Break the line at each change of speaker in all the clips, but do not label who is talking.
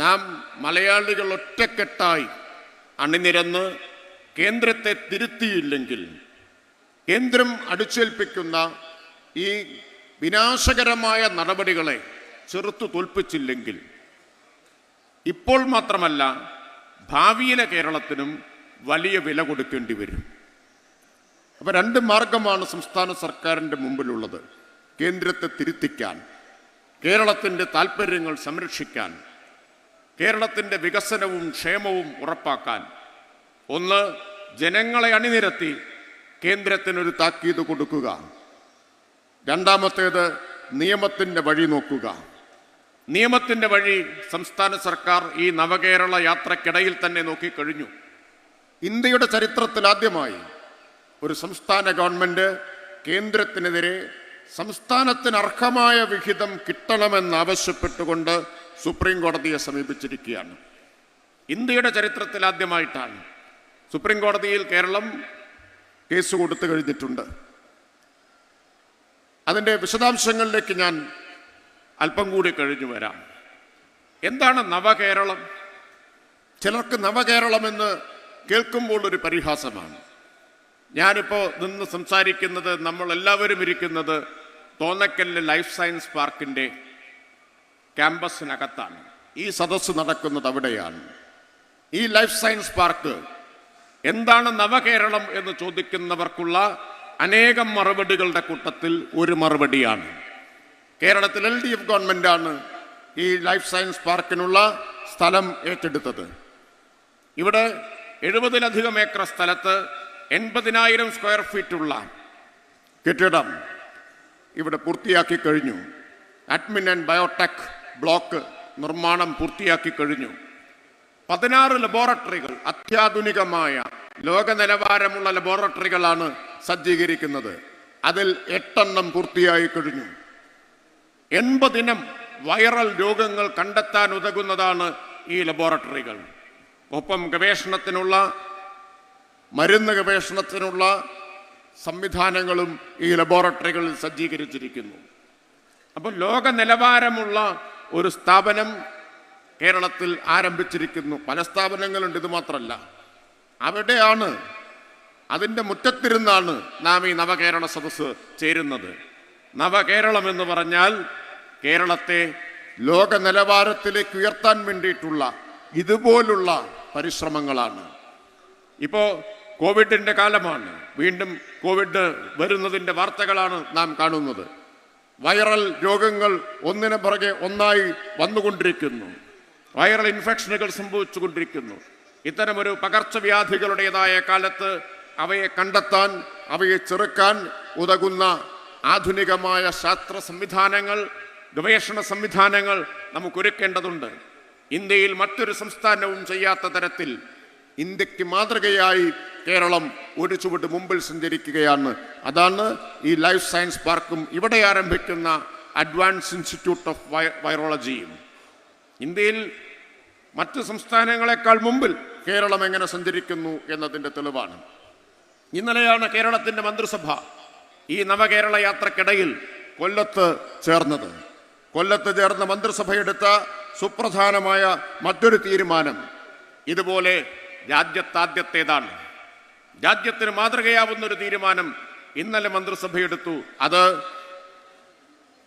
നാം മലയാളികൾ ഒറ്റക്കെട്ടായി അണിനിരന്ന് കേന്ദ്രത്തെ തിരുത്തിയില്ലെങ്കിൽ കേന്ദ്രം അടിച്ചേൽപ്പിക്കുന്ന ഈ വിനാശകരമായ നടപടികളെ ചെറുത്തു തോൽപ്പിച്ചില്ലെങ്കിൽ ഇപ്പോൾ മാത്രമല്ല ഭാവിയിലെ കേരളത്തിനും വലിയ വില കൊടുക്കേണ്ടി വരും. അപ്പോൾ രണ്ട് മാർഗമാണ് സംസ്ഥാന സർക്കാരിന്റെ മുമ്പിലുള്ളത്. കേന്ദ്രത്തെ തിരുത്തിക്കാൻ കേരളത്തിന്റെ താല്പര്യങ്ങൾ സംരക്ഷിക്കാൻ കേരളത്തിന്റെ വികസനവും ക്ഷേമവും ഉറപ്പാക്കാൻ. ഒന്ന് ജനങ്ങളെ അണിനിരത്തി കേന്ദ്രത്തിനൊരു താക്കീത് കൊടുക്കുക. രണ്ടാമത്തേത് നിയമത്തിന്റെ വഴി നോക്കുക. നിയമത്തിന്റെ വഴി സംസ്ഥാന സർക്കാർ ഈ നവകേരള യാത്രക്കിടയിൽ തന്നെ നോക്കിക്കഴിഞ്ഞു. ഇന്ത്യയുടെ ചരിത്രത്തിൽ ആദ്യമായി ഒരു സംസ്ഥാന ഗവൺമെന്റ് കേന്ദ്രത്തിനെതിരെ സംസ്ഥാനത്തിന് അർഹമായ വിഹിതം കിട്ടണമെന്നാവശ്യപ്പെട്ടുകൊണ്ട് സുപ്രീം കോടതിയെ സമീപിച്ചിരിക്കുകയാണ്. ഇന്ത്യയുടെ ചരിത്രത്തിൽ ആദ്യമായിട്ടാണ് സുപ്രീം കോടതിയിൽ കേരളം കേസ് കൊടുത്തു കഴിഞ്ഞിട്ടുണ്ട്. അതിന്റെ വിശദാംശങ്ങളിലേക്ക് ഞാൻ അല്പം കൂടി കഴിഞ്ഞു വരാം. എന്താണ് നവകേരളം? ചിലർക്ക് നവകേരളമെന്ന് കേൾക്കുമ്പോൾ ഒരു പരിഹാസമാണ്. ഞാനിപ്പോൾ നിന്ന് സംസാരിക്കുന്നത് നമ്മളെല്ലാവരും ഇരിക്കുന്നത് തോന്നക്കല്ല് ലൈഫ് സയൻസ് പാർക്കിന്റെ ക്യാമ്പസിനകത്താണ്. ഈ സദസ്സ് നടക്കുന്നത് അവിടെയാണ്. ഈ ലൈഫ് സയൻസ് പാർക്ക് എന്താണ് നവകേരളം എന്ന് ചോദിക്കുന്നവർക്കുള്ള അനേകം മറുപടികളുടെ കൂട്ടത്തിൽ ഒരു മറുപടിയാണ്. കേരളത്തിൽ എൽ ഡി എഫ് ഗവൺമെന്റാണ് ഈ ലൈഫ് സയൻസ് പാർക്കിനുള്ള സ്ഥലം ഏറ്റെടുത്തത്. ഇവിടെ എഴുപതിലധികം ഏക്കർ സ്ഥലത്ത് എൺപതിനായിരം സ്ക്വയർ ഫീറ്റുള്ള കെട്ടിടം ഇവിടെ പൂർത്തിയാക്കി കഴിഞ്ഞു. അഡ്മിൻ ആൻഡ് ബയോടെക് ബ്ലോക്ക് നിർമ്മാണം പൂർത്തിയാക്കി കഴിഞ്ഞു. പതിനാറ് ലബോറട്ടറികൾ അത്യാധുനികമായ ലോക നിലവാരമുള്ള ലബോറട്ടറികളാണ് സജ്ജീകരിക്കുന്നത്. അതിൽ എട്ടെണ്ണം പൂർത്തിയായി കഴിഞ്ഞു. എൺപതിനം വൈറൽ രോഗങ്ങൾ കണ്ടെത്താൻ ഉതകുന്നതാണ് ഈ ലബോറട്ടറികൾ. ഒപ്പം ഗവേഷണത്തിനുള്ള മരുന്ന് ഗവേഷണത്തിനുള്ള സംവിധാനങ്ങളും ഈ ലബോറട്ടറികളിൽ സജ്ജീകരിച്ചിരിക്കുന്നു. അപ്പോൾ ലോക നിലവാരമുള്ള ഒരു സ്ഥാപനം കേരളത്തിൽ ആരംഭിച്ചിരിക്കുന്നു. പല സ്ഥാപനങ്ങളുണ്ട് ഇത് മാത്രമല്ല. അവിടെയാണ് അതിന്റെ മുറ്റത്തിരുന്നാണ് നാം ഈ നവകേരള സദസ്സ് ചേരുന്നത്. നവകേരളം എന്ന് പറഞ്ഞാൽ കേരളത്തെ ലോക നിലവാരത്തിലേക്ക് ഉയർത്താൻ വേണ്ടിയിട്ടുള്ള ഇതുപോലുള്ള പരിശ്രമങ്ങളാണ്. ഇപ്പോൾ കോവിഡിന്റെ കാലമാണ്. വീണ്ടും കോവിഡ് വരുന്നതിന്റെ വാർത്തകളാണ് നാം കാണുന്നത്. വൈറൽ രോഗങ്ങൾ ഒന്നിനു പുറകെ ഒന്നായി വന്നുകൊണ്ടിരിക്കുന്നു. വൈറൽ ഇൻഫെക്ഷനുകൾ സംഭവിച്ചുകൊണ്ടിരിക്കുന്നു. ഇത്തരമൊരു പകർച്ചവ്യാധികളുടേതായ കാലത്ത് അവയെ കണ്ടെത്താൻ അവയെ ചെറുക്കാൻ ഉതകുന്ന ആധുനികമായ ശാസ്ത്ര സംവിധാനങ്ങൾ ഗവേഷണ സംവിധാനങ്ങൾ നമുക്കൊരുക്കേണ്ടതുണ്ട്. ഇന്ത്യയിൽ മറ്റൊരു സംസ്ഥാനവും ചെയ്യാത്ത തരത്തിൽ ഇന്ത്യയ്ക്ക് മാതൃകയായി കേരളം ഒരു ചുവട് മുമ്പിൽ സഞ്ചരിക്കുകയാണ്. അതാണ് ഈ ലൈഫ് സയൻസ് പാർക്കും ഇവിടെ ആരംഭിക്കുന്ന അഡ്വാൻസ് ഇൻസ്റ്റിറ്റ്യൂട്ട് ഓഫ് വൈറോളജിയും ഇന്ത്യയിൽ മറ്റ് സംസ്ഥാനങ്ങളെക്കാൾ മുമ്പിൽ കേരളം എങ്ങനെ സഞ്ചരിക്കുന്നു എന്നതിന്റെ തെളിവാണ്. ഇന്നലെയാണ് കേരളത്തിന്റെ മന്ത്രിസഭ ഈ നവകേരള യാത്രക്കിടയിൽ കൊല്ലത്ത് ചേർന്നത്. കൊല്ലത്ത് ചേർന്ന മന്ത്രിസഭയെടുത്ത സുപ്രധാനമായ മറ്റൊരു തീരുമാനം. ഇതുപോലെ രാജ്യത്താദ്യത്തേതാണ്. രാജ്യത്തിന് മാതൃകയാവുന്ന ഒരു തീരുമാനം ഇന്നലെ മന്ത്രിസഭ എടുത്തു അത്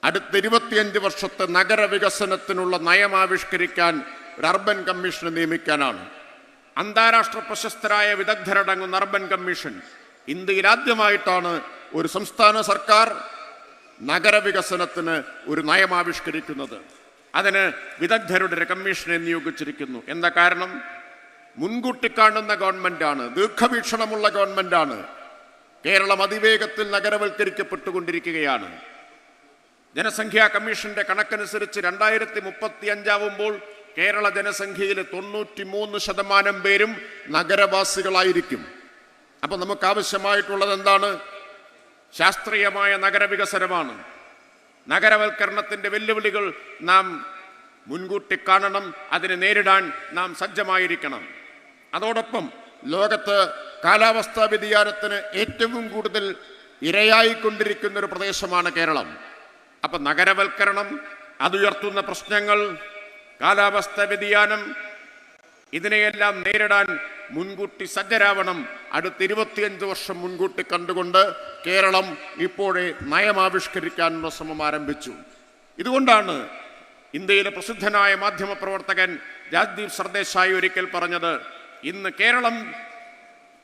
അടുത്ത ഇരുപത്തിയഞ്ച് വർഷത്തെ നഗരവികസനത്തിനുള്ള നയം ആവിഷ്കരിക്കാൻ ഒരു അർബൻ കമ്മീഷനെ നിയമിക്കാനാണ്. അന്താരാഷ്ട്ര പ്രശസ്തരായ വിദഗ്ധരടങ്ങുന്ന അർബൻ കമ്മീഷൻ ഇന്ത്യയിൽ ആദ്യമായിട്ടാണ് ഒരു സംസ്ഥാന സർക്കാർ നഗരവികസനത്തിന് ഒരു നയം ആവിഷ്കരിക്കുന്നത് അതിന് വിദഗ്ധരുടെ കമ്മീഷനെ നിയോഗിച്ചിരിക്കുന്നു. എന്താ കാരണം? മുൻകൂട്ടി കാണുന്ന ഗവൺമെന്റാണ് ദീർഘവീക്ഷണമുള്ള ഗവൺമെന്റാണ്. കേരളം അതിവേഗത്തിൽ നഗരവൽക്കരിക്കപ്പെട്ടുകൊണ്ടിരിക്കുകയാണ്. ജനസംഖ്യാ കമ്മീഷന്റെ കണക്കനുസരിച്ച് രണ്ടായിരത്തി മുപ്പത്തി അഞ്ചാവുമ്പോൾ കേരള ജനസംഖ്യയിൽ തൊണ്ണൂറ്റി മൂന്ന് ശതമാനം പേരും നഗരവാസികളായിരിക്കും. അപ്പോൾ നമുക്ക് ആവശ്യമായിട്ടുള്ളത് എന്താണ് ശാസ്ത്രീയമായ നഗരവികസനമാണ്. നഗരവൽക്കരണത്തിന്റെ വെല്ലുവിളികൾ നാം മുൻകൂട്ടി കാണണം അതിനെ നേരിടാൻ നാം സജ്ജമായിരിക്കണം. അതോടൊപ്പം ലോകത്ത് കാലാവസ്ഥാ വ്യതിയാനത്തിന് ഏറ്റവും കൂടുതൽ ഇരയായിക്കൊണ്ടിരിക്കുന്ന ഒരു പ്രദേശമാണ് കേരളം. അപ്പൊ നഗരവൽക്കരണം അതുയർത്തുന്ന പ്രശ്നങ്ങൾ കാലാവസ്ഥ വ്യതിയാനം ഇതിനെയെല്ലാം നേരിടാൻ മുൻകൂട്ടി സജ്ജരാവണം അടുത്ത ഇരുപത്തിയഞ്ച് വർഷം മുൻകൂട്ടി കണ്ടുകൊണ്ട് കേരളം ഇപ്പോഴേ നയമാവിഷ്കരിക്കാനുള്ള ശ്രമം ആരംഭിച്ചു. ഇതുകൊണ്ടാണ് ഇന്ത്യയിലെ പ്രസിദ്ധനായ മാധ്യമപ്രവർത്തകൻ രാജ്ദീപ് സർദേശായി ഒരിക്കൽ പറഞ്ഞത് ഇന്ന് കേരളം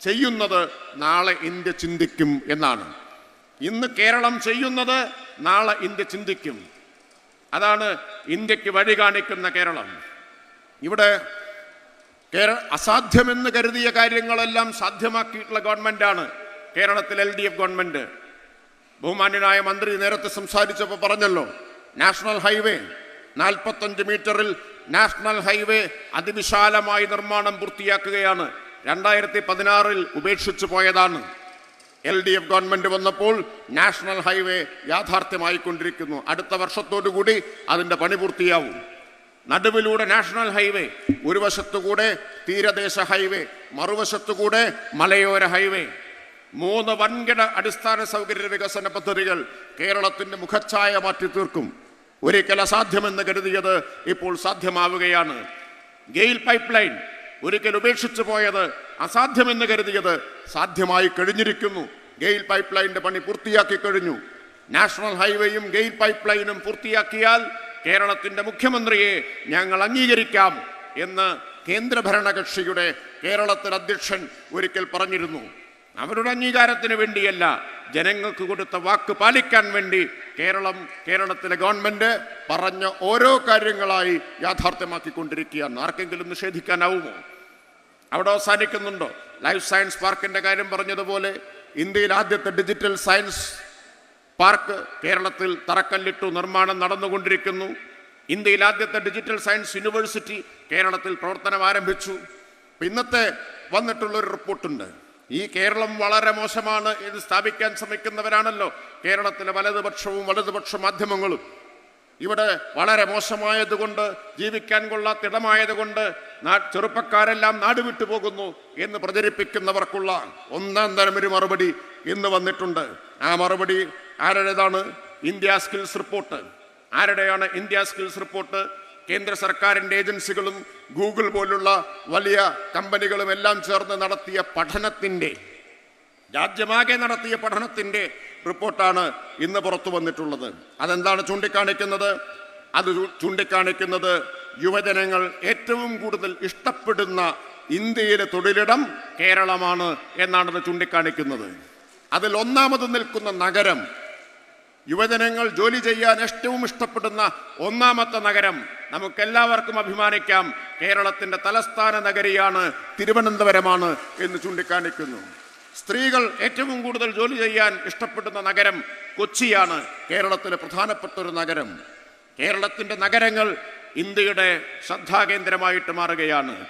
ചെയ്യുന്നത് നാളെ ഇന്ത്യ ചിന്തിക്കും എന്നാണ്. ഇന്ന് കേരളം ചെയ്യുന്നത് നാളെ ഇന്ത്യ ചിന്തിക്കും. അതാണ് ഇന്ത്യയ്ക്ക് വഴി കാണിക്കുന്ന കേരളം. ഇവിടെ കേര അസാധ്യമെന്ന് കരുതിയ കാര്യങ്ങളെല്ലാം സാധ്യമാക്കിയിട്ടുള്ള ഗവൺമെന്റാണ് കേരളത്തിൽ എൽ ഡി എഫ് ഗവൺമെന്റ് ബഹുമാന്യനായ മന്ത്രി നേരത്തെ സംസാരിച്ചപ്പോൾ പറഞ്ഞല്ലോ നാഷണൽ ഹൈവേ നാൽപ്പത്തഞ്ച് മീറ്ററിൽ നാഷണൽ ഹൈവേ അതിവിശാലമായി നിർമ്മാണം പൂർത്തിയാക്കുകയാണ്. രണ്ടായിരത്തി പതിനാറിൽ ഉപേക്ഷിച്ചു പോയതാണ്. എൽ ഡി എഫ് ഗവൺമെന്റ് വന്നപ്പോൾ നാഷണൽ ഹൈവേ യാഥാർത്ഥ്യമായിക്കൊണ്ടിരിക്കുന്നു അടുത്ത വർഷത്തോടുകൂടി അതിന്റെ പണി പൂർത്തിയാവും. നടുവിലൂടെ നാഷണൽ ഹൈവേ ഒരു വശത്തുകൂടെ തീരദേശ ഹൈവേ മറുവശത്തുകൂടെ മലയോര ഹൈവേ. മൂന്ന് വൻകിട അടിസ്ഥാന സൗകര്യ വികസന പദ്ധതികൾ കേരളത്തിന്റെ മുഖച്ഛായ മാറ്റി തീർക്കും ഒരിക്കൽ അസാധ്യമെന്ന് കരുതിയത് ഇപ്പോൾ സാധ്യമാവുകയാണ്. ഗെയിൽ പൈപ്പ് ലൈൻ ഒരിക്കൽ ഉപേക്ഷിച്ചു പോയത് അസാധ്യമെന്ന് കരുതിയത് സാധ്യമായി കഴിഞ്ഞിരിക്കുന്നു. ഗെയിൽ പൈപ്പ് ലൈനിന്റെ പണി പൂർത്തിയാക്കി കഴിഞ്ഞു. നാഷണൽ ഹൈവേയും ഗെയിൽ പൈപ്പ് ലൈനും പൂർത്തിയാക്കിയാൽ കേരളത്തിന്റെ മുഖ്യമന്ത്രിയെ ഞങ്ങൾ അംഗീകരിക്കാം എന്ന് കേന്ദ്ര ഭരണകക്ഷിയുടെ കേരളത്തിൽ അധ്യക്ഷൻ ഒരിക്കൽ പറഞ്ഞിരുന്നു. അവരുടെ അംഗീകാരത്തിന് വേണ്ടിയല്ല ജനങ്ങൾക്ക് കൊടുത്ത വാക്ക് പാലിക്കാൻ വേണ്ടി കേരളം കേരളത്തിലെ ഗവൺമെന്റ് പറഞ്ഞ ഓരോ കാര്യങ്ങളായി യാഥാർത്ഥ്യമാക്കിക്കൊണ്ടിരിക്കുകയാണ്. ആർക്കെങ്കിലും നിഷേധിക്കാനാവുമോ? അവിടെ അവസാനിക്കുന്നുണ്ടോ? ലൈഫ് സയൻസ് പാർക്കിന്റെ കാര്യം പറഞ്ഞതുപോലെ ഇന്ത്യയിൽ ആദ്യത്തെ ഡിജിറ്റൽ സയൻസ് പാർക്ക് കേരളത്തിൽ തറക്കല്ലിട്ടു നിർമ്മാണം നടന്നുകൊണ്ടിരിക്കുന്നു. ഇന്ത്യയിൽ ആദ്യത്തെ ഡിജിറ്റൽ സയൻസ് യൂണിവേഴ്സിറ്റി കേരളത്തിൽ പ്രവർത്തനം ആരംഭിച്ചു. ഇന്നത്തെ വന്നിട്ടുള്ളൊരു റിപ്പോർട്ടുണ്ട് ഈ കേരളം വളരെ മോശമാണ് എന്ന് സ്ഥാപിക്കാൻ ശ്രമിക്കുന്നവരാണല്ലോ. കേരളത്തിലെ വലതുപക്ഷവും വലതുപക്ഷ മാധ്യമങ്ങളും. ഇവിടെ വളരെ മോശമായതുകൊണ്ട് ജീവിക്കാൻ കൊള്ളാത്ത ഇടമായതുകൊണ്ട് ചെറുപ്പക്കാരെല്ലാം നാട് വിട്ടു പോകുന്നു എന്ന് പ്രചരിപ്പിക്കുന്നവർക്കുള്ള ഒന്നാം തരം ഒരു മറുപടി ഇന്ന് വന്നിട്ടുണ്ട്. ആ മറുപടി ആരുടേതാണ്? India skills report. ആരുടെയാണ് India skills report? കേന്ദ്ര സർക്കാരിന്റെ ഏജൻസികളും ഗൂഗിൾ പോലുള്ള വലിയ കമ്പനികളും എല്ലാം ചേർന്ന് നടത്തിയ പഠനത്തിന്റെ രാജ്യമാകെ നടത്തിയ പഠനത്തിന്റെ റിപ്പോർട്ടാണ് ഇന്ന് പുറത്തു വന്നിട്ടുള്ളത്. അതെന്താണ് ചൂണ്ടിക്കാണിക്കുന്നത്? അത് ചൂണ്ടിക്കാണിക്കുന്നത് യുവജനങ്ങൾ ഏറ്റവും കൂടുതൽ ഇഷ്ടപ്പെടുന്ന ഇന്ത്യയിലെ തൊഴിലിടം കേരളമാണ് എന്നാണത് ചൂണ്ടിക്കാണിക്കുന്നത്. അതിൽ ഒന്നാമത് നിൽക്കുന്ന നഗരം യുവജനങ്ങൾ ജോലി ചെയ്യാൻ ഏറ്റവും ഇഷ്ടപ്പെടുന്ന ഒന്നാമത്തെ നഗരം നമുക്കെല്ലാവർക്കും അഭിമാനിക്കാം. കേരളത്തിന്റെ തലസ്ഥാന നഗരിയാണ് തിരുവനന്തപുരമാണ് എന്ന് ചൂണ്ടിക്കാണിക്കുന്നു. സ്ത്രീകൾ ഏറ്റവും കൂടുതൽ ജോലി ചെയ്യാൻ ഇഷ്ടപ്പെടുന്ന നഗരം കൊച്ചിയാണ് കേരളത്തിലെ പ്രധാനപ്പെട്ട ഒരു നഗരം. കേരളത്തിന്റെ നഗരങ്ങൾ ഇന്ത്യയുടെ ശ്രദ്ധാകേന്ദ്രമായിട്ട് മാറുകയാണ്.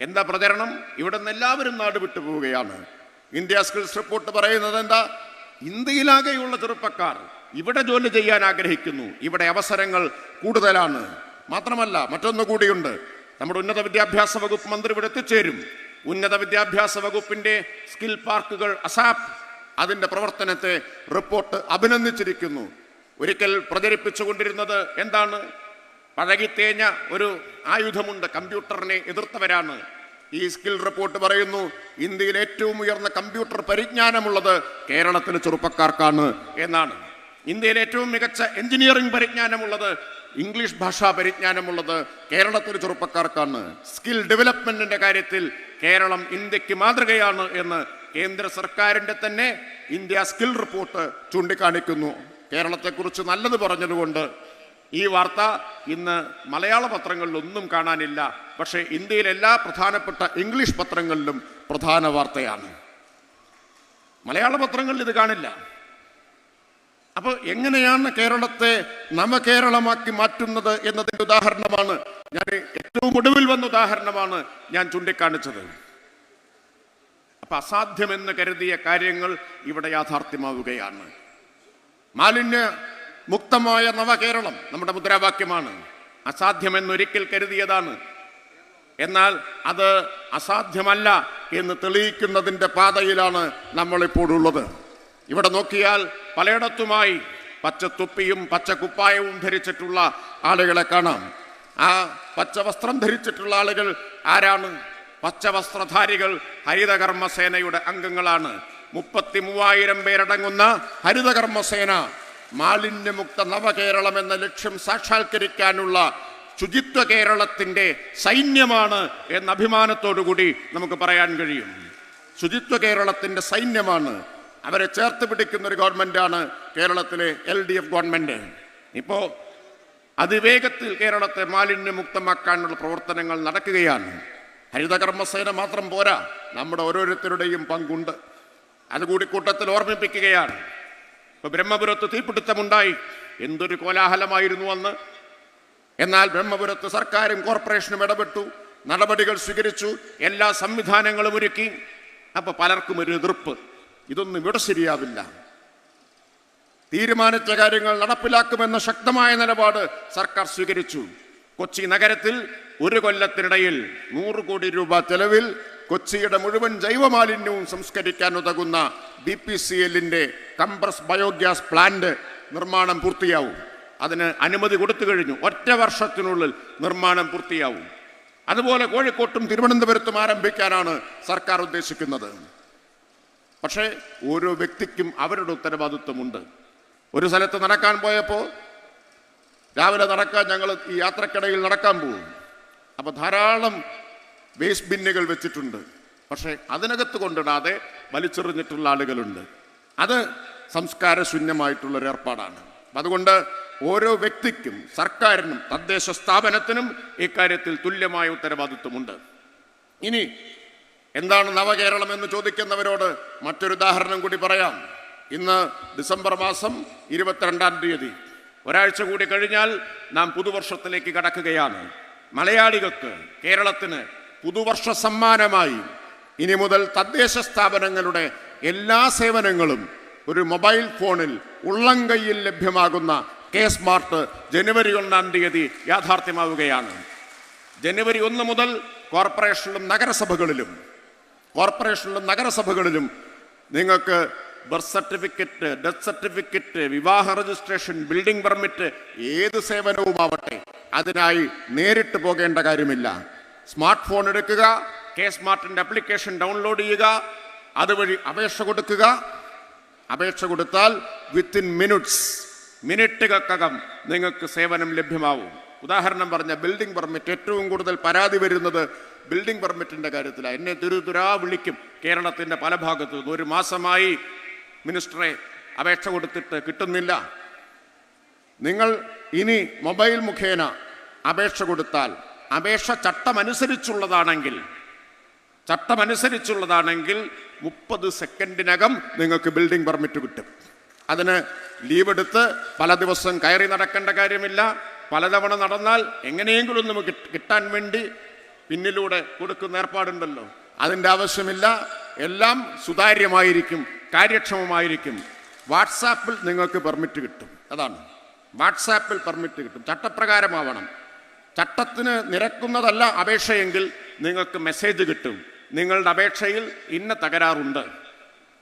എന്താ പ്രചരണം? ഇവിടെ നിന്ന് എല്ലാവരും നാട് വിട്ടു പോവുകയാണ്. ഇന്ത്യ സ്കിൽസ് റിപ്പോർട്ട് പറയുന്നത് എന്താ? ഇന്ത്യയിലാകെയുള്ള ചെറുപ്പക്കാർ ഇവിടെ ജോലി ചെയ്യാൻ ആഗ്രഹിക്കുന്നു. ഇവിടെ അവസരങ്ങൾ കൂടുതലാണ്. മാത്രമല്ല മറ്റൊന്നു കൂടിയുണ്ട്. നമ്മുടെ ഉന്നത വിദ്യാഭ്യാസ വകുപ്പ് മന്ത്രി ഇവിടെ എത്തിച്ചേരും. ഉന്നത വിദ്യാഭ്യാസ വകുപ്പിന്റെ സ്കിൽ പാർക്കുകൾ അസാപ് അതിന്റെ പ്രവർത്തനത്തെ റിപ്പോർട്ട് അഭിനന്ദിച്ചിരിക്കുന്നു. ഒരിക്കൽ പ്രചരിപ്പിച്ചുകൊണ്ടിരുന്നത് എന്താണ്? പഴകിത്തേഞ്ഞ ഒരു ആയുധമുണ്ട് കമ്പ്യൂട്ടറിനെ എതിർത്തവരാണ്. ഈ സ്കിൽ റിപ്പോർട്ട് പറയുന്നു ഇന്ത്യയിൽ ഏറ്റവും ഉയർന്ന കമ്പ്യൂട്ടർ പരിജ്ഞാനമുള്ളത് കേരളത്തിലെ ചെറുപ്പക്കാർക്കാണ് എന്നാണ്. ഇന്ത്യയിൽ ഏറ്റവും മികച്ച എഞ്ചിനീയറിംഗ് പരിജ്ഞാനമുള്ളത് ഇംഗ്ലീഷ് ഭാഷാ പരിജ്ഞാനമുള്ളത് കേരളത്തിലെ ചെറുപ്പക്കാർക്കാണ്. സ്കിൽ ഡെവലപ്മെന്റിന്റെ കാര്യത്തിൽ കേരളം ഇന്ത്യയ്ക്ക് മാതൃകയാണ് എന്ന് കേന്ദ്ര സർക്കാരിന്റെ തന്നെ ഇന്ത്യ സ്കിൽ റിപ്പോർട്ട് ചൂണ്ടിക്കാണിക്കുന്നു. കേരളത്തെക്കുറിച്ച് നല്ലത് പറഞ്ഞതുകൊണ്ട് ഈ വാർത്ത ഇന്ന് മലയാള പത്രങ്ങളിലൊന്നും കാണാനില്ല. പക്ഷേ ഇന്ത്യയിലെ എല്ലാ പ്രധാനപ്പെട്ട ഇംഗ്ലീഷ് പത്രങ്ങളിലും പ്രധാന വാർത്തയാണ്. മലയാള പത്രങ്ങളിൽ ഇത് കാണില്ല. അപ്പോൾ എങ്ങനെയാണ് കേരളത്തെ നവകേരളമാക്കി മാറ്റുന്നത് എന്നതിന്റെ ഉദാഹരണമാണ് ഞാൻ ഏറ്റവും ഒടുവിൽ വന്ന ഉദാഹരണമാണ് ഞാൻ ചൂണ്ടിക്കാണിച്ചത്. അപ്പൊ അസാധ്യമെന്ന് കരുതിയ കാര്യങ്ങൾ ഇവിടെ യാഥാർത്ഥ്യമാവുകയാണ്. മാലിന്യ മുക്തമായ നവകേരളം നമ്മുടെ മുദ്രാവാക്യമാണ്. അസാധ്യമെന്നൊരിക്കൽ കരുതിയതാണ്. എന്നാൽ അത് അസാധ്യമല്ല എന്ന് തെളിയിക്കുന്നതിന്റെ പാതയിലാണ് നമ്മളിപ്പോഴുള്ളത്. ഇവിടെ നോക്കിയാൽ പലയിടത്തുമായി പച്ച പച്ചകുപ്പായവും പച്ച കുപ്പായവും ധരിച്ചിട്ടുള്ള ആളുകളെ കാണാം. ആ പച്ചവസ്ത്രം ധരിച്ചിട്ടുള്ള ആളുകൾ ആരാണ്? പച്ചവസ്ത്രധാരികൾ ഹരിതകർമ്മസേനയുടെ അംഗങ്ങളാണ്. മുപ്പത്തി മൂവായിരം പേരടങ്ങുന്ന ഹരിതകർമ്മസേന മാലിന്യമുക്ത നവകേരളം എന്ന ലക്ഷ്യം സാക്ഷാത്കരിക്കാനുള്ള ശുചിത്വ കേരളത്തിന്റെ സൈന്യമാണ് എന്ന അഭിമാനത്തോടുകൂടി നമുക്ക് പറയാൻ കഴിയും. ശുചിത്വ കേരളത്തിന്റെ സൈന്യമാണ് അവരെ ചേർത്ത് പിടിക്കുന്ന ഒരു ഗവൺമെന്റാണ് കേരളത്തിലെ എൽ ഡി എഫ് ഗവൺമെന്റ് ഇപ്പോൾ അതിവേഗത്തിൽ കേരളത്തെ മാലിന്യമുക്തമാക്കാനുള്ള പ്രവർത്തനങ്ങൾ നടക്കുകയാണ്. ഹരിതകർമ്മസേന മാത്രം പോരാ നമ്മുടെ ഓരോരുത്തരുടെയും പങ്കുണ്ട്. അതുകൂടി കൂട്ടത്തിൽ ഓർമ്മിപ്പിക്കുകയാണ്. ഇപ്പോൾ ബ്രഹ്മപുരത്ത് തീപിടുത്തമുണ്ടായി. എന്തൊരു കോലാഹലമായിരുന്നു അന്ന്. എന്നാൽ ബ്രഹ്മപുരത്ത് സർക്കാരും കോർപ്പറേഷനും ഇടപെട്ടു നടപടികൾ സ്വീകരിച്ചു എല്ലാ സംവിധാനങ്ങളും ഒരുക്കി. അപ്പോൾ പലർക്കും ഒരു എതിർപ്പ്. ഇതൊന്നും ഇവിടെ ശരിയാവില്ല. തീരുമാനിച്ച കാര്യങ്ങൾ നടപ്പിലാക്കുമെന്ന ശക്തമായ നിലപാട് സർക്കാർ സ്വീകരിച്ചു. കൊച്ചി നഗരത്തിൽ ഒരു കൊല്ലത്തിനിടയിൽ നൂറ് കോടി രൂപ ചെലവിൽ കൊച്ചിയുടെ മുഴുവൻ ജൈവമാലിന്യവും സംസ്കരിക്കാൻ ഉതകുന്ന ബി പി സി എല്ലിന്റെ കംപ്രസ് ബയോഗ്യാസ് പ്ലാന്റ് നിർമ്മാണം പൂർത്തിയാവും. അതിന് അനുമതി കൊടുത്തു കഴിഞ്ഞു. ഒറ്റ വർഷത്തിനുള്ളിൽ നിർമ്മാണം പൂർത്തിയാവും. അതുപോലെ കോഴിക്കോട്ടും തിരുവനന്തപുരത്തും ആരംഭിക്കാനാണ് സർക്കാർ ഉദ്ദേശിക്കുന്നത്. പക്ഷേ ഓരോ വ്യക്തിക്കും അവരുടെ ഉത്തരവാദിത്വമുണ്ട്. ഒരു സ്ഥലത്ത് നടക്കാൻ പോയപ്പോൾ രാവിലെ നടക്കാൻ ഞങ്ങൾ ഈ യാത്രക്കിടയിൽ നടക്കാൻ പോകും അപ്പോൾ ധാരാളം വേസ്റ്റ് ബിന്നുകൾ വെച്ചിട്ടുണ്ട്. പക്ഷേ അതിനകത്ത് കൊണ്ടിടാതെ വലിച്ചെറിഞ്ഞിട്ടുള്ള ആളുകളുണ്ട്. അത് സംസ്കാരശൂന്യമായിട്ടുള്ളൊരു ഏർപ്പാടാണ്. അതുകൊണ്ട് ഓരോ വ്യക്തിക്കും സർക്കാരിനും തദ്ദേശ സ്ഥാപനത്തിനും ഇക്കാര്യത്തിൽ തുല്യമായ ഉത്തരവാദിത്വമുണ്ട്. ഇനി എന്താണ് നവകേരളം എന്ന് ചോദിക്കുന്നവരോട് മറ്റൊരു ഉദാഹരണം കൂടി പറയാം. ഇന്ന് ഡിസംബർ മാസം ഇരുപത്തിരണ്ടാം തീയതി. ഒരാഴ്ച കൂടി കഴിഞ്ഞാൽ നാം പുതുവർഷത്തിലേക്ക് കടക്കുകയാണ്. മലയാളികൾക്ക് കേരളത്തിന് പുതുവർഷ സമ്മാനമായി ഇനി മുതൽ തദ്ദേശ സ്ഥാപനങ്ങളുടെ എല്ലാ സേവനങ്ങളും ഒരു മൊബൈൽ ഫോണിൽ ഉള്ളം കൈയിൽ ലഭ്യമാകുന്ന കെ സ്മാർട്ട് ജനുവരി ഒന്നാം തീയതി യാഥാർത്ഥ്യമാവുകയാണ്. ജനുവരി ഒന്ന് മുതൽ കോർപ്പറേഷനിലും നഗരസഭകളിലും കോർപ്പറേഷനിലും നഗരസഭകളിലും നിങ്ങൾക്ക് ബർത്ത് സർട്ടിഫിക്കറ്റ് ഡെത്ത് സർട്ടിഫിക്കറ്റ് വിവാഹ രജിസ്ട്രേഷൻ ബിൽഡിംഗ് പെർമിറ്റ് ഏത് സേവനവുമാവട്ടെ അതിനായി നേരിട്ട് പോകേണ്ട കാര്യമില്ല. സ്മാർട്ട് ഫോൺ എടുക്കുക കെ സ്മാർട്ടിന്റെ ആപ്ലിക്കേഷൻ ഡൗൺലോഡ് ചെയ്യുക അതുവഴി അപേക്ഷ കൊടുക്കുക. അപേക്ഷ കൊടുത്താൽ വിത്തിൻ മിനിറ്റ്സ് മിനിറ്റുകൾക്കകം നിങ്ങൾക്ക് സേവനം ലഭ്യമാവും. ഉദാഹരണം പറഞ്ഞ ബിൽഡിംഗ് പെർമിറ്റ് ഏറ്റവും കൂടുതൽ പരാതി വരുന്നത് ബിൽഡിംഗ് പെർമിറ്റിന്റെ കാര്യത്തിലാണ് എന്നെ തുരുതുരാ വിളിക്കും. കേരളത്തിന്റെ പല ഭാഗത്തു നിന്ന് ഒരു മാസമായി മിനിസ്റ്ററെ അപേക്ഷ കൊടുത്തിട്ട് കിട്ടുന്നില്ല. നിങ്ങൾ ഇനി മൊബൈൽ മുഖേന അപേക്ഷ കൊടുത്താൽ അപേക്ഷ ചട്ടമനുസരിച്ചുള്ളതാണെങ്കിൽ ചട്ടമനുസരിച്ചുള്ളതാണെങ്കിൽ മുപ്പത് സെക്കൻഡിനകം നിങ്ങൾക്ക് ബിൽഡിംഗ് പെർമിറ്റ് കിട്ടും. അതിന് ലീവ് എടുത്ത് പല ദിവസം കയറി നടക്കേണ്ട കാര്യമില്ല. പലതവണ നടന്നാൽ എങ്ങനെയെങ്കിലും നമുക്ക് കിട്ടാൻ വേണ്ടി പിന്നിലൂടെ കൊടുക്കുന്ന ഏർപ്പാടുണ്ടല്ലോ. അതിന്റെ ആവശ്യമില്ല. എല്ലാം സുതാര്യമായിരിക്കും കാര്യക്ഷമമായിരിക്കും. വാട്സാപ്പിൽ നിങ്ങൾക്ക് പെർമിറ്റ് കിട്ടും. അതാണ്. വാട്സാപ്പിൽ പെർമിറ്റ് കിട്ടും. ചട്ടപ്രകാരമാവണം. ചട്ടത്തിന് നിരക്കുന്നതല്ല അപേക്ഷയെങ്കിൽ നിങ്ങൾക്ക് മെസ്സേജ് കിട്ടും. നിങ്ങളുടെ അപേക്ഷയിൽ ഇന്ന തകരാറുണ്ട്.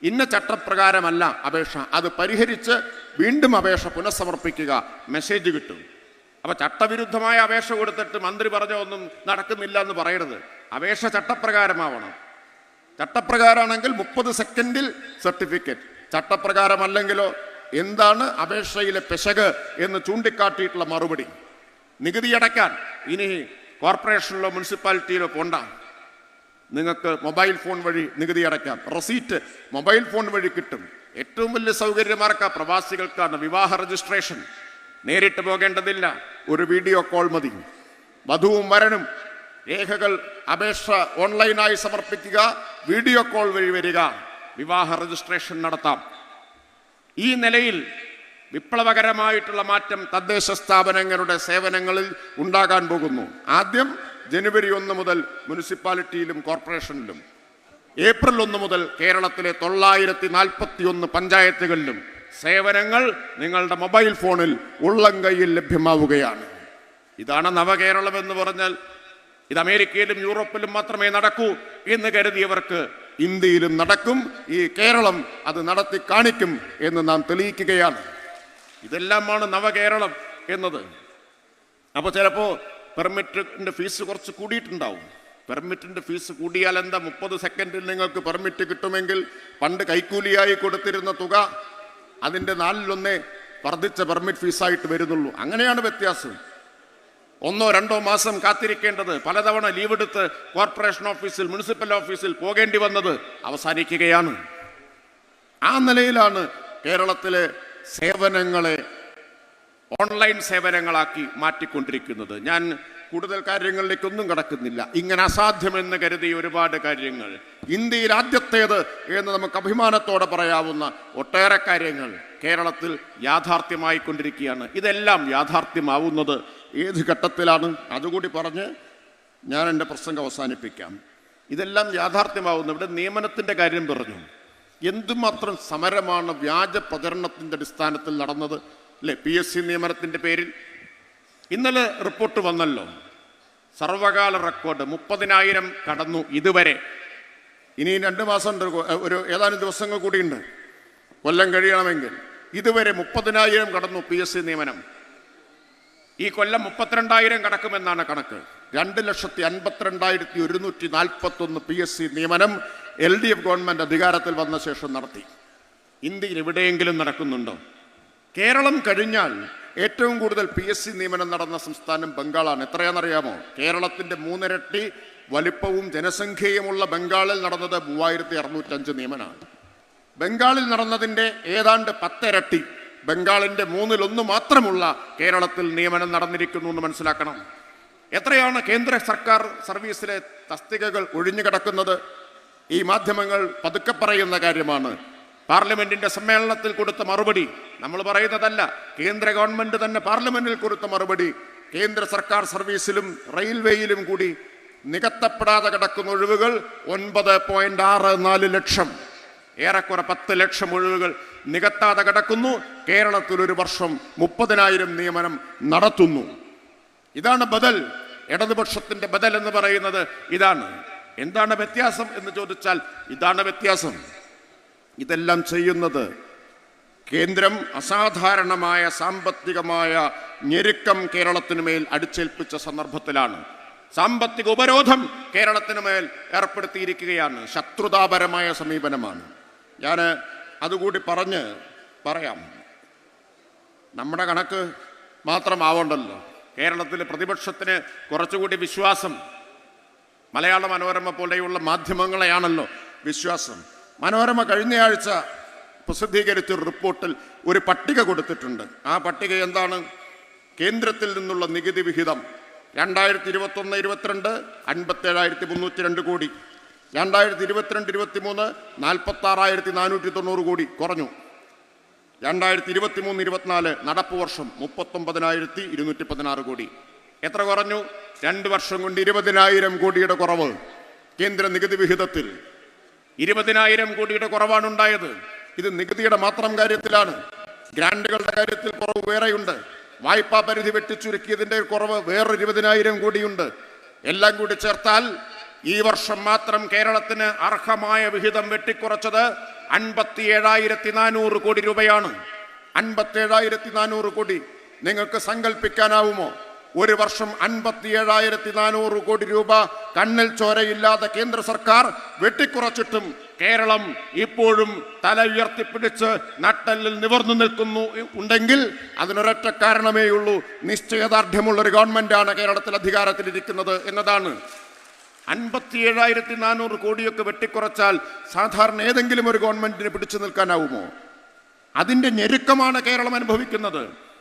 ഇന്ന ചട്ടപ്രകാരമല്ല അപേക്ഷ. അത് പരിഹരിച്ച് വീണ്ടും അപേക്ഷ പുനഃസമർപ്പിക്കുക. മെസ്സേജ് കിട്ടും. അപ്പൊ ചട്ടവിരുദ്ധമായ അപേക്ഷ കൊടുത്തിട്ട് മന്ത്രി പറഞ്ഞ ഒന്നും നടക്കുന്നില്ല എന്ന് പറയരുത്. അപേക്ഷ ചട്ടപ്രകാരമാവണം. ചട്ടപ്രകാരമാണെങ്കിൽ മുപ്പത് സെക്കൻഡിൽ സർട്ടിഫിക്കറ്റ്. ചട്ടപ്രകാരമല്ലെങ്കിലോ എന്താണ് അപേക്ഷയിലെ പിശക് എന്ന് ചൂണ്ടിക്കാട്ടിയിട്ടുള്ള മറുപടി. നികുതി അടയ്ക്കാൻ. ഇനി കോർപ്പറേഷനിലോ മുനിസിപ്പാലിറ്റിയിലോ പോണ്ട. നിങ്ങൾക്ക് മൊബൈൽ ഫോൺ വഴി നികുതി അടയ്ക്കാം. റെസീറ്റ് മൊബൈൽ ഫോൺ വഴി കിട്ടും. ഏറ്റവും വലിയ സൗകര്യമാർക്കാ പ്രവാസികൾക്കാണ് വിവാഹ രജിസ്ട്രേഷൻ. നേരിട്ട് പോകേണ്ടതില്ല. ഒരു വീഡിയോ കോൾ മതി. വധുവും വരനും രേഖകൾ അപേക്ഷ ഓൺലൈനായി സമർപ്പിക്കുക വീഡിയോ കോൾ വഴി വരിക. വിവാഹ രജിസ്ട്രേഷൻ നടത്താം. ഈ നിലയിൽ വിപ്ലവകരമായിട്ടുള്ള മാറ്റം തദ്ദേശ സ്ഥാപനങ്ങളുടെ സേവനങ്ങളിൽ ഉണ്ടാകാൻ പോകുന്നു. ആദ്യം ജനുവരി ഒന്ന് മുതൽ മുനിസിപ്പാലിറ്റിയിലും കോർപ്പറേഷനിലും. ഏപ്രിൽ ഒന്ന് മുതൽ കേരളത്തിലെ തൊള്ളായിരത്തി നാൽപ്പത്തി ഒന്ന് പഞ്ചായത്തുകളിലും. സേവനങ്ങൾ നിങ്ങളുടെ മൊബൈൽ ഫോണിൽ ഉള്ളം കയ്യിൽ ലഭ്യമാവുകയാണ്. ഇതാണ് നവകേരളം എന്ന് പറഞ്ഞാൽ ഇത് അമേരിക്കയിലും യൂറോപ്പിലും മാത്രമേ നടക്കൂ എന്ന് കരുതിയവർക്ക് ഇന്ത്യയിലും നടക്കും ഈ കേരളം അത് നടത്തി കാണിക്കും എന്ന് നാം തെളിയിക്കുകയാണ്. ഇതെല്ലാമാണ് നവകേരളം എന്നത്. അപ്പോൾ ചിലപ്പോൾ പെർമിറ്റിന്റെ ഫീസ് കുറച്ച് കൂടിയിട്ടുണ്ടാവും. പെർമിറ്റിന്റെ ഫീസ് കൂടിയാൽ എന്താ മുപ്പത് സെക്കൻഡിൽ നിങ്ങൾക്ക് പെർമിറ്റ് കിട്ടുമെങ്കിൽ പണ്ട് കൈക്കൂലിയായി കൊടുത്തിരുന്ന തുക അതിന്റെ നാലിലൊന്നേ വർദ്ധിച്ച പെർമിറ്റ് ഫീസായിട്ട് വരുന്നുള്ളൂ. അങ്ങനെയാണ് വ്യത്യാസം. ഒന്നോ രണ്ടോ മാസം കാത്തിരിക്കേണ്ടത്. പലതവണ ലീവ് എടുത്ത് കോർപ്പറേഷൻ ഓഫീസിൽ മുനിസിപ്പൽ ഓഫീസിൽ പോകേണ്ടി വന്നത് അവസാനിക്കുകയാണ്. ആ നിലയിലാണ് കേരളത്തിലെ സേവനങ്ങളെ ഓൺലൈൻ സേവനങ്ങളാക്കി മാറ്റിക്കൊണ്ടിരിക്കുന്നത്. ഞാൻ കൂടുതൽ കാര്യങ്ങളിലേക്കൊന്നും കടക്കുന്നില്ല. ഇങ്ങനെ അസാധ്യമെന്ന് കരുതിയ ഒരുപാട് കാര്യങ്ങൾ. ഇന്ത്യയിൽ ആദ്യത്തേത് എന്ന് നമുക്ക് അഭിമാനത്തോടെ പറയാവുന്ന ഒട്ടേറെ കാര്യങ്ങൾ കേരളത്തിൽ യാഥാർത്ഥ്യമായിക്കൊണ്ടിരിക്കുകയാണ്. ഇതെല്ലാം യാഥാർത്ഥ്യമാവുന്നത് ഏത് ഘട്ടത്തിലാണ്? അതുകൂടി പറഞ്ഞ് ഞാൻ എന്റെ പ്രസംഗം അവസാനിപ്പിക്കാം. ഇതെല്ലാം യാഥാർത്ഥ്യമാവുന്നു ഇവിടെ നിയമനത്തിന്റെ കാര്യം പറഞ്ഞു. എന്തുമാത്രം സമരമാണ് വ്യാജ പ്രചരണത്തിന്റെ അടിസ്ഥാനത്തിൽ നടന്നത്? അല്ലേ? പി എസ് സി നിയമനത്തിന്റെ പേരിൽ ഇന്നലെ റിപ്പോർട്ട് വന്നല്ലോ. സർവകാല റെക്കോർഡ് മുപ്പതിനായിരം കടന്നു ഇതുവരെ. ഇനി രണ്ട് മാസം ഉണ്ട്. ഒരു ഏതാനും ദിവസങ്ങൾ കൂടിയുണ്ട്. കൊല്ലം കഴിയണമെങ്കിൽ. ഇതുവരെ മുപ്പതിനായിരം കടന്നു പി എസ് സി നിയമനം. ഈ കൊല്ലം മുപ്പത്തിരണ്ടായിരം കടക്കുമെന്നാണ് കണക്ക്. രണ്ട് ലക്ഷത്തി അൻപത്തിരണ്ടായിരത്തി ഒരുന്നൂറ്റി നാൽപ്പത്തൊന്ന് പി എസ് സി നിയമനം എൽ ഡി എഫ് ഗവൺമെന്റ് അധികാരത്തിൽ വന്ന ശേഷം നടത്തി. ഇന്ത്യയിൽ എവിടെയെങ്കിലും നടക്കുന്നുണ്ടോ? കേരളം കഴിഞ്ഞാൽ ഏറ്റവും കൂടുതൽ പി എസ് സി നിയമനം നടന്ന സംസ്ഥാനം ബംഗാളാണ്. എത്രയാണെന്നറിയാമോ? കേരളത്തിന്റെ മൂന്നിരട്ടി വലിപ്പവും ജനസംഖ്യയുമുള്ള ബംഗാളിൽ നടന്നത് മൂവായിരത്തി അറുന്നൂറ്റഞ്ച് നിയമനമാണ് ബംഗാളിൽ നടന്നതിന്റെ ഏതാണ്ട് പത്തിരട്ടി ബംഗാളിന്റെ മൂന്നിലൊന്ന് മാത്രമുള്ള കേരളത്തിൽ നിയമനം നടന്നിരിക്കുന്നു എന്ന് മനസ്സിലാക്കണം. എത്രയാണ് കേന്ദ്ര സർക്കാർ സർവീസിലെ തസ്തികകൾ ഒഴിഞ്ഞു കിടക്കുന്നത് ഈ മാധ്യമങ്ങൾ പതുക്കെ പറയുന്ന കാര്യമാണ്. പാർലമെന്റിന്റെ സമ്മേളനത്തിൽ കൊടുത്ത മറുപടി നമ്മൾ പറയുന്നതല്ല കേന്ദ്ര ഗവൺമെന്റ് തന്നെ പാർലമെന്റിൽ കൊടുത്ത മറുപടി കേന്ദ്ര സർക്കാർ സർവീസിലും റെയിൽവേയിലും കൂടി നികത്തപ്പെടാതെ കിടക്കുന്ന ഒഴിവുകൾ ഒൻപത് പോയിന്റ് ആറ് നാല് ലക്ഷം. ഏറെക്കുറെ പത്ത് ലക്ഷം ഒഴിവുകൾ നികത്താതെ കിടക്കുന്നു. കേരളത്തിൽ ഒരു വർഷം മുപ്പതിനായിരം നിയമനം നടത്തുന്നു. ഇതാണ് ബദൽ. ഇടതുപക്ഷത്തിന്റെ ബദൽ എന്ന് പറയുന്നത് ഇതാണ്. എന്താണ് വ്യത്യാസം എന്ന് ചോദിച്ചാൽ ഇതാണ് വ്യത്യാസം. ഇതെല്ലാം ചെയ്യുന്നത് കേന്ദ്രം അസാധാരണമായ സാമ്പത്തികമായ ഞെരുക്കം കേരളത്തിന് മേൽ അടിച്ചേൽപ്പിച്ച സന്ദർഭത്തിലാണ്. സാമ്പത്തിക ഉപരോധം കേരളത്തിന് മേൽ ഏർപ്പെടുത്തിയിരിക്കുകയാണ്. ശത്രുതാപരമായ സമീപനമാണ്. ഞാൻ അതുകൂടി പറഞ്ഞ് പറയാം. നമ്മുടെ കണക്ക് മാത്രമാവണ്ടല്ലോ. കേരളത്തിൽ പ്രതിപക്ഷത്തിന് കുറച്ചുകൂടി വിശ്വാസം മലയാള മനോരമ പോലെയുള്ള മാധ്യമങ്ങളെയാണല്ലോ വിശ്വാസം. മനോരമ കഴിഞ്ഞയാഴ്ച പ്രസിദ്ധീകരിച്ച ഒരു റിപ്പോർട്ടിൽ ഒരു പട്ടിക കൊടുത്തിട്ടുണ്ട്. ആ പട്ടിക എന്താണ്? കേന്ദ്രത്തിൽ നിന്നുള്ള നികുതി വിഹിതം രണ്ടായിരത്തി ഇരുപത്തൊന്ന് ഇരുപത്തിരണ്ട് അൻപത്തേഴായിരത്തി മുന്നൂറ്റി രണ്ട് കോടി. രണ്ടായിരത്തി ഇരുപത്തിരണ്ട് ഇരുപത്തി മൂന്ന് നാൽപ്പത്തി ആറായിരത്തി നാനൂറ്റി തൊണ്ണൂറ് കോടി കുറഞ്ഞു. രണ്ടായിരത്തി ഇരുപത്തി മൂന്ന് ഇരുപത്തിനാല് നടപ്പ് വർഷം മുപ്പത്തൊമ്പതിനായിരത്തി ഇരുന്നൂറ്റി പതിനാറ് കോടി. എത്ര കുറഞ്ഞു? രണ്ട് വർഷം കൊണ്ട് ഇരുപതിനായിരം കോടിയുടെ കുറവ്. കേന്ദ്ര നികുതി വിഹിതത്തിൽ ഇരുപതിനായിരം കോടിയുടെ കുറവാണ് ഉണ്ടായത് ഇത് നികുതിയുടെ മാത്രം കാര്യത്തിലാണ്. ഗ്രാൻഡുകളുടെ കാര്യത്തിൽ കുറവ് വേറെയുണ്ട്. വായ്പാ പരിധി വെട്ടിച്ചുരുക്കിയതിന്റെ കുറവ് വേറെ ഇരുപതിനായിരം കോടിയുണ്ട്. എല്ലാം കൂടി ചേർത്താൽ ഈ വർഷം മാത്രം കേരളത്തിന് അർഹമായ വിഹിതം വെട്ടിക്കുറച്ചത് അൻപത്തി ഏഴായിരത്തി നാനൂറ് കോടി രൂപയാണ്. അൻപത്തി ഏഴായിരത്തി നാനൂറ് കോടി നിങ്ങൾക്ക് സങ്കല്പിക്കാനാവുമോ ഒരു വർഷം അൻപത്തി ഏഴായിരത്തി നാനൂറ് കോടി രൂപ കണ്ണിൽ ചോരയില്ലാത്ത കേന്ദ്ര സർക്കാർ വെട്ടിക്കുറച്ചിട്ടും കേരളം ഇപ്പോഴും തല ഉയർത്തിപ്പിടിച്ച് നട്ടലിൽ നിവർന്നു നിൽക്കുന്നു ഉണ്ടെങ്കിൽ അതിനൊരൊറ്റ കാരണമേ ഉള്ളൂ. നിശ്ചയദാർഢ്യമുള്ള ഒരു ഗവൺമെന്റാണ് കേരളത്തിൽ അധികാരത്തിലിരിക്കുന്നത് എന്നതാണ്. അൻപത്തി ഏഴായിരത്തി നാനൂറ് കോടിയൊക്കെ വെട്ടിക്കുറച്ചാൽ സാധാരണ ഏതെങ്കിലും ഒരു ഗവൺമെന്റിന് പിടിച്ചു നിൽക്കാനാവുമോ? അതിന്റെ ഞെരുക്കമാണ് കേരളം അനുഭവിക്കുന്നത്.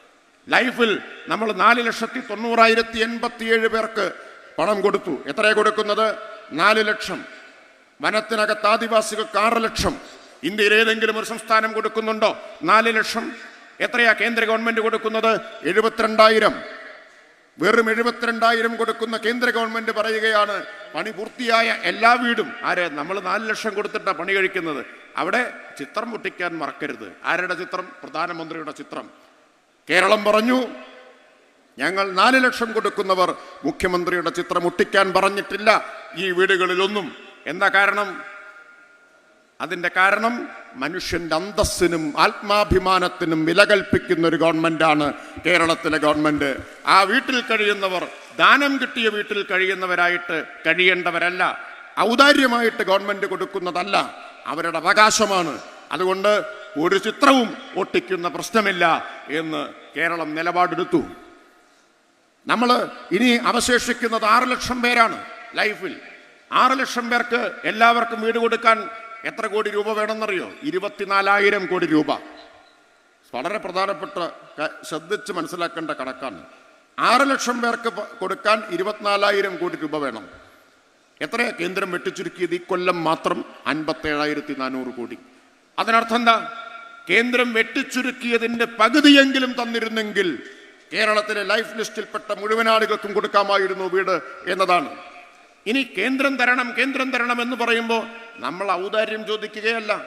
ലൈഫിൽ നമ്മൾ നാല് ലക്ഷത്തി തൊണ്ണൂറായിരത്തി എൺപത്തിയേഴ് പേർക്ക് പണം കൊടുത്തു. എത്രയാണ് കൊടുക്കുന്നത്? നാല് ലക്ഷം. വനത്തിനകത്ത് ആദിവാസികൾക്ക് ആറ് ലക്ഷം. ഇന്ത്യയിൽ ഏതെങ്കിലും ഒരു സംസ്ഥാനം കൊടുക്കുന്നുണ്ടോ? നാല് ലക്ഷം. എത്രയാ കേന്ദ്ര ഗവൺമെന്റ് കൊടുക്കുന്നത്? എഴുപത്തിരണ്ടായിരം. വെറും എഴുപത്തിരണ്ടായിരം കൊടുക്കുന്ന കേന്ദ്ര ഗവൺമെന്റ് പറയുകയാണ് പണി പൂർത്തിയായ എല്ലാ വീടും. ആരെ? നമ്മൾ നാല് ലക്ഷം കൊടുത്തിട്ടാണ് പണി കഴിക്കുന്നത്. അവിടെ ചിത്രം മുട്ടിക്കാൻ മറക്കരുത്. ആരുടെ ചിത്രം? പ്രധാനമന്ത്രിയുടെ ചിത്രം. കേരളം പറഞ്ഞു. ഞങ്ങൾ നാല് ലക്ഷം കൊടുക്കുന്നവർ മുഖ്യമന്ത്രിയുടെ ചിത്രം ഒട്ടിക്കാൻ പറഞ്ഞിട്ടില്ല. ഈ വീടുകളിലൊന്നും. എന്താ കാരണം? അതിന്റെ കാരണം മനുഷ്യന്റെ അന്തസ്സിനും ആത്മാഭിമാനത്തിനും വില കൽപ്പിക്കുന്ന ഒരു ഗവൺമെന്റാണ് കേരളത്തിലെ ഗവൺമെന്റ് ആ വീട്ടിൽ കഴിയുന്നവർ ദാനം കിട്ടിയ വീട്ടിൽ കഴിയുന്നവരായിട്ട് കഴിയേണ്ടവരല്ല. ഔദാര്യമായിട്ട് ഗവൺമെന്റ് കൊടുക്കുന്നതല്ല. അവരുടെ അവകാശമാണ്. അതുകൊണ്ട് ഒരു ചിത്രവും ഒട്ടിക്കുന്ന പ്രശ്നമില്ല എന്ന് കേരളം നിലപാടെടുത്തു. നമ്മൾ ഇനി അവശേഷിക്കുന്നത് ആറ് ലക്ഷം പേരാണ് ലൈഫിൽ. ആറ് ലക്ഷം പേർക്ക് എല്ലാവർക്കും വീട് കൊടുക്കാൻ എത്ര കോടി രൂപ വേണമെന്നറിയോ? ഇരുപത്തിനാലായിരം കോടി രൂപ. വളരെ പ്രധാനപ്പെട്ട ശ്രദ്ധിച്ച് മനസ്സിലാക്കേണ്ട കണക്കാണ്. ആറ് ലക്ഷം പേർക്ക് കൊടുക്കാൻ ഇരുപത്തിനാലായിരം കോടി രൂപ വേണം. എത്രയാ കേന്ദ്രം വെട്ടിച്ചുരുക്കിയത്? ഈ കൊല്ലം മാത്രം അൻപത്തേഴായിരത്തി നാനൂറ് കോടി. അതിനർത്ഥം എന്താ? കേന്ദ്രം വെട്ടിച്ചുരുക്കിയതിന്റെ പകുതിയെങ്കിലും തന്നിരുന്നെങ്കിൽ കേരളത്തിലെ ലൈഫ് ലിസ്റ്റിൽപ്പെട്ട മുഴുവൻ ആളുകൾക്കും കൊടുക്കാമായിരുന്നു വീട് എന്നതാണ്. ഇനി കേന്ദ്രം തരണം കേന്ദ്രം തരണം എന്ന് പറയുമ്പോൾ നമ്മൾ ഔദാര്യം ചോദിക്കുകയല്ല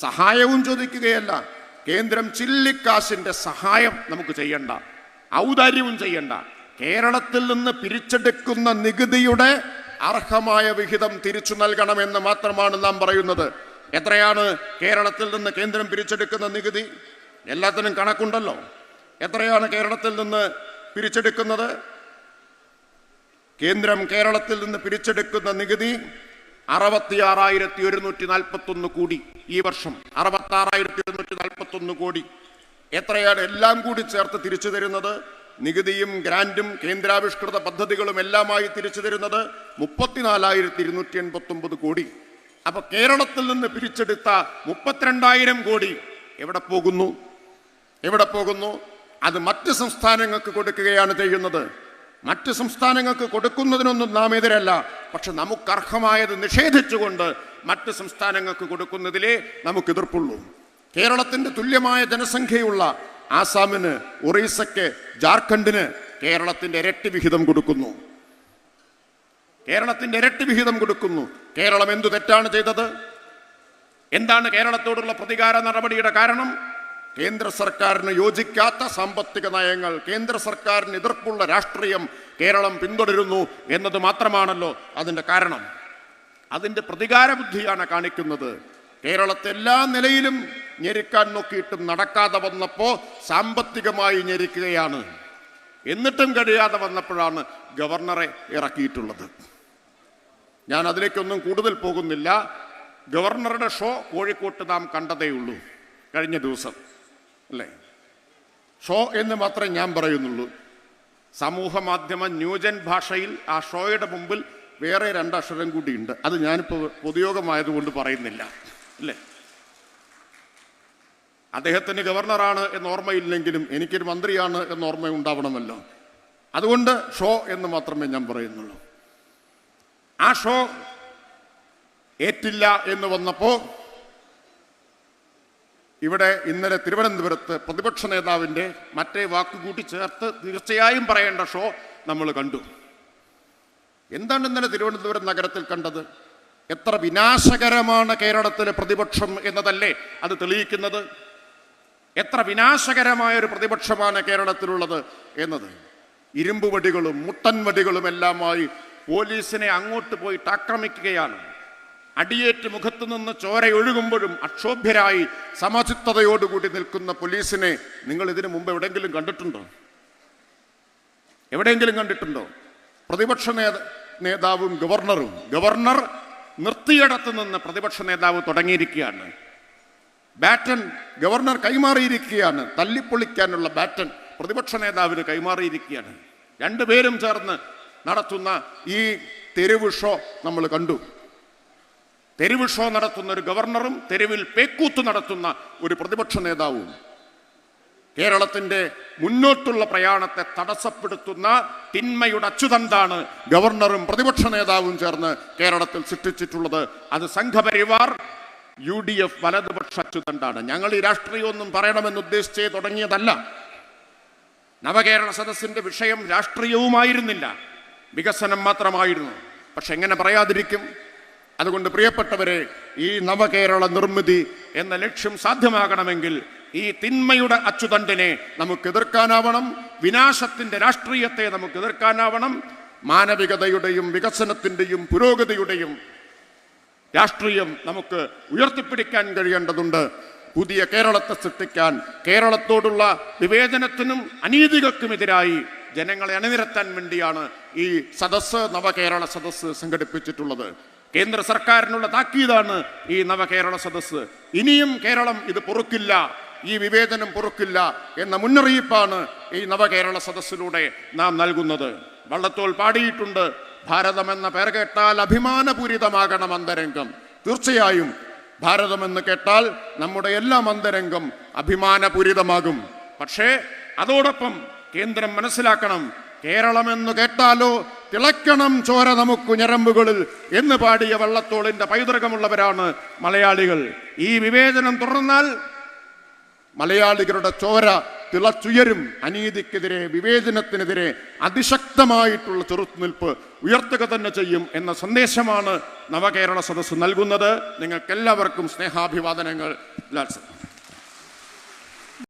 സഹായവും ചോദിക്കുകയല്ല. കേന്ദ്രം ചില്ലിക്കാശിന്റെ സഹായം നമുക്ക് ചെയ്യണ്ട ഔദാര്യവും ചെയ്യണ്ട. കേരളത്തിൽ നിന്ന് പിരിച്ചെടുക്കുന്ന നികുതിയുടെ അർഹമായ വിഹിതം തിരിച്ചു നൽകണമെന്ന് മാത്രമാണ് നാം പറയുന്നത്. എത്രയാണ് കേരളത്തിൽ നിന്ന് കേന്ദ്രം പിരിച്ചെടുക്കുന്ന നികുതി? എല്ലാത്തിനും കണക്കുണ്ടല്ലോ. എത്രയാണ് കേരളത്തിൽ നിന്ന് പിരിച്ചെടുക്കുന്നത്? കേന്ദ്രം കേരളത്തിൽ നിന്ന് പിരിച്ചെടുക്കുന്ന നികുതി അറുപത്തി ആറായിരത്തി ഒരുന്നൂറ്റി നാൽപ്പത്തി ഒന്ന് കോടി ഈ വർഷം. അറുപത്തി ആറായിരത്തി ഒരുന്നൂറ്റി നാൽപ്പത്തി ഒന്ന് കോടി. എത്രയാണ് എല്ലാം കൂടി ചേർത്ത് തിരിച്ചു തരുന്നത്? നികുതിയും ഗ്രാൻഡും കേന്ദ്രാവിഷ്കൃത പദ്ധതികളും എല്ലാമായി തിരിച്ചു തരുന്നത് മുപ്പത്തിനാലായിരത്തി ഇരുന്നൂറ്റി എൺപത്തി ഒമ്പത് കോടി. അപ്പൊ കേരളത്തിൽ നിന്ന് പിരിച്ചെടുത്ത മുപ്പത്തിരണ്ടായിരം കോടി എവിടെ പോകുന്നു? എവിടെ പോകുന്നു? അത് മറ്റ് സംസ്ഥാനങ്ങൾക്ക് കൊടുക്കുകയാണ് ചെയ്യുന്നത്. മറ്റ് സംസ്ഥാനങ്ങൾക്ക് കൊടുക്കുന്നതിനൊന്നും നാം എതിരല്ല. പക്ഷെ നമുക്ക് അർഹമായത് നിഷേധിച്ചുകൊണ്ട് മറ്റ് സംസ്ഥാനങ്ങൾക്ക് കൊടുക്കുന്നതിലേ നമുക്ക് എതിർപ്പുള്ളൂ. കേരളത്തിന്റെ തുല്യമായ ജനസംഖ്യയുള്ള ആസാമിന് ഒറീസയ്ക്ക് ജാർഖണ്ഡിന് കേരളത്തിന്റെ ഇരട്ടി വിഹിതം കൊടുക്കുന്നു. കേരളത്തിന്റെ ഇരട്ടി വിഹിതം കൊടുക്കുന്നു. കേരളം എന്തു തെറ്റാണ് ചെയ്തത്? എന്താണ് കേരളത്തോടുള്ള പ്രതികാര നടപടിയുടെ കാരണം? കേന്ദ്ര സർക്കാരിന് യോജിക്കാത്ത സാമ്പത്തിക നയങ്ങൾ കേന്ദ്ര സർക്കാരിന് എതിർപ്പുള്ള രാഷ്ട്രീയം കേരളം പിന്തുടരുന്നു എന്നത് മാത്രമാണല്ലോ അതിന്റെ കാരണം. അതിന്റെ പ്രതികാര ബുദ്ധിയാണ് കാണിക്കുന്നത്. കേരളത്തെ എല്ലാ നിലയിലും ഞെരുക്കാൻ നോക്കിയിട്ടും നടക്കാതെ വന്നപ്പോൾ സാമ്പത്തികമായി ഞെരുക്കുകയാണ്. എന്നിട്ടും കഴിയാതെ വന്നപ്പോഴാണ് ഗവർണറെ ഇറക്കിയിട്ടുള്ളത്. ഞാൻ അതിലേക്കൊന്നും കൂടുതൽ പോകുന്നില്ല. ഗവർണറുടെ ഷോ കോഴിക്കോട്ട് നാം കണ്ടതേ ഉള്ളൂ കഴിഞ്ഞ ദിവസം അല്ലേ? ഷോ എന്ന് മാത്രമേ ഞാൻ പറയുന്നുള്ളൂ. സമൂഹ മാധ്യമ ന്യൂജൻ ഭാഷയിൽ ആ ഷോയുടെ മുമ്പിൽ വേറെ രണ്ടക്ഷരം കൂടിയുണ്ട്. അത് ഞാനിപ്പോൾ പൊതുയോഗമായതുകൊണ്ട് പറയുന്നില്ല അല്ലേ? അദ്ദേഹത്തിന് ഗവർണറാണ് എന്ന് ഓർമ്മയില്ലെങ്കിലും എനിക്കൊരു മന്ത്രിയാണ് എന്ന് ഓർമ്മ ഉണ്ടാവണമല്ലോ അതുകൊണ്ട് ഷോ എന്ന് മാത്രമേ ഞാൻ പറയുന്നുള്ളൂ. ആ ഷോ ഏറ്റില്ല എന്ന് വന്നപ്പോൾ ഇവിടെ ഇന്നലെ തിരുവനന്തപുരത്ത് പ്രതിപക്ഷ നേതാവിന്റെ മറ്റേ വാക്കുകൂട്ടി ചേർത്ത് തീർച്ചയായും പറയേണ്ട ഷോ നമ്മൾ കണ്ടു. എന്താണ് ഇന്നലെ തിരുവനന്തപുരം നഗരത്തിൽ കണ്ടത്? എത്ര വിനാശകരമാണ് കേരളത്തിലെ പ്രതിപക്ഷം എന്നതല്ലേ അത് തെളിയിക്കുന്നത്? എത്ര വിനാശകരമായ ഒരു പ്രതിപക്ഷമാണ് കേരളത്തിലുള്ളത് എന്നത്? ഇരുമ്പ് വടികളും മുട്ടൻ വടികളും എല്ലാമായി പോലീസിനെ അങ്ങോട്ട് പോയിട്ട് ആക്രമിക്കുകയാണ്. അടിയേറ്റ് മുഖത്തു നിന്ന് ചോരയൊഴുകുമ്പോഴും അക്ഷോഭ്യരായി സമചിത്തതയോടുകൂടി നിൽക്കുന്ന പോലീസിനെ നിങ്ങൾ ഇതിനു മുമ്പ് എവിടെയെങ്കിലും കണ്ടിട്ടുണ്ടോ? എവിടെയെങ്കിലും കണ്ടിട്ടുണ്ടോ? പ്രതിപക്ഷ നേത നേതാവും ഗവർണറും. ഗവർണർ നിർത്തിയിടത്ത് നിന്ന് പ്രതിപക്ഷ നേതാവ് തുടങ്ങിയിരിക്കുകയാണ്. ബാറ്റൻ ഗവർണർ കൈമാറിയിരിക്കുകയാണ്. തല്ലിപ്പൊളിക്കാനുള്ള ബാറ്റൻ പ്രതിപക്ഷ നേതാവിന് കൈമാറിയിരിക്കുകയാണ്. രണ്ടുപേരും ചേർന്ന് നടത്തുന്ന ഈ തെരുവ് ഷോ നമ്മൾ കണ്ടു. തെരുവ് ഷോ നടത്തുന്ന ഒരു ഗവർണറും തെരുവിൽ പേക്കൂത്ത് നടത്തുന്ന ഒരു പ്രതിപക്ഷ നേതാവും. കേരളത്തിന്റെ മുന്നോട്ടുള്ള പ്രയാണത്തെ തടസ്സപ്പെടുത്തുന്ന തിന്മയുടെ അച്ചുതണ്ടാണ് ഗവർണറും പ്രതിപക്ഷ നേതാവും ചേർന്ന് കേരളത്തിൽ സൃഷ്ടിച്ചിട്ടുള്ളത്. അത് സംഘപരിവാർ യു ഡി എഫ് വലതുപക്ഷ അച്ചുതണ്ടാണ്. ഞങ്ങൾ ഈ രാഷ്ട്രീയമൊന്നും പറയണമെന്ന് ഉദ്ദേശിച്ചേ തുടങ്ങിയതല്ല. നവകേരള സദസ്സിന്റെ വിഷയം രാഷ്ട്രീയവുമായിരുന്നില്ല. വികസനം മാത്രമായിരുന്നു. പക്ഷെ എങ്ങനെ പറയാതിരിക്കും? അതുകൊണ്ട് പ്രിയപ്പെട്ടവരെ ഈ നവകേരള നിർമ്മിതി എന്ന ലക്ഷ്യം സാധ്യമാകണമെങ്കിൽ ഈ തിന്മയുടെ അച്ചുതണ്ടിനെ നമുക്ക് എതിർക്കാനാവണം വിനാശത്തിന്റെ രാഷ്ട്രീയത്തെ നമുക്ക് എതിർക്കാനാവണം മാനവികതയുടെയും വികസനത്തിന്റെയും പുരോഗതിയുടെയും രാഷ്ട്രീയം നമുക്ക് ഉയർത്തിപ്പിടിക്കാൻ കഴിയേണ്ടതുണ്ട്. പുതിയ കേരളത്തെ സൃഷ്ടിക്കാൻ കേരളത്തോടുള്ള വിവേചനത്തിനും അനീതികൾക്കുമെതിരായി ജനങ്ങളെ അണിനിരത്താൻ വേണ്ടിയാണ് ഈ സദസ്സ് നവകേരള സദസ് സംഘടിപ്പിച്ചിട്ടുള്ളത്. കേന്ദ്ര സർക്കാരിനുള്ള താക്കീതാണ് ഈ നവകേരള സദസ് ഇനിയും കേരളം ഇത് പൊറുക്കില്ല ഈ വിവേചനം പൊറുക്കില്ല എന്ന മുന്നറിയിപ്പാണ് ഈ നവകേരള സദസ്സിലൂടെ നാം നൽകുന്നത്. വള്ളത്തോൾ പാടിയിട്ടുണ്ട് ഭാരതം എന്ന പേർ കേട്ടാൽ അഭിമാനപൂരിതമാകണം അന്തരംഗം. തീർച്ചയായും ഭാരതമെന്ന് കേട്ടാൽ നമ്മുടെ എല്ലാം അന്തരംഗം അഭിമാനപൂരിതമാകും. പക്ഷേ അതോടൊപ്പം കേന്ദ്രം മനസ്സിലാക്കണം. കേരളമെന്ന് കേട്ടാലോ തിളക്കണം ചോര നമുക്ക് ഞരമ്പുകളിൽ എന്ന് പാടിയ വള്ളത്തോളിന്റെ പൈതൃകമുള്ളവരാണ് മലയാളികൾ. ഈ വിവേചനം തുടർന്നാൽ മലയാളികളുടെ ചോര തിളച്ചുയരും. അനീതിക്കെതിരെ വിവേചനത്തിനെതിരെ അതിശക്തമായിട്ടുള്ള ചെറുത്തുനിൽപ്പ് ഉയർത്തുക തന്നെ ചെയ്യും എന്ന സന്ദേശമാണ് നവകേരള സദസ്സ് നൽകുന്നത്. നിങ്ങൾക്കെല്ലാവർക്കും സ്നേഹാഭിവാദനങ്ങൾ. ലാൽ സർ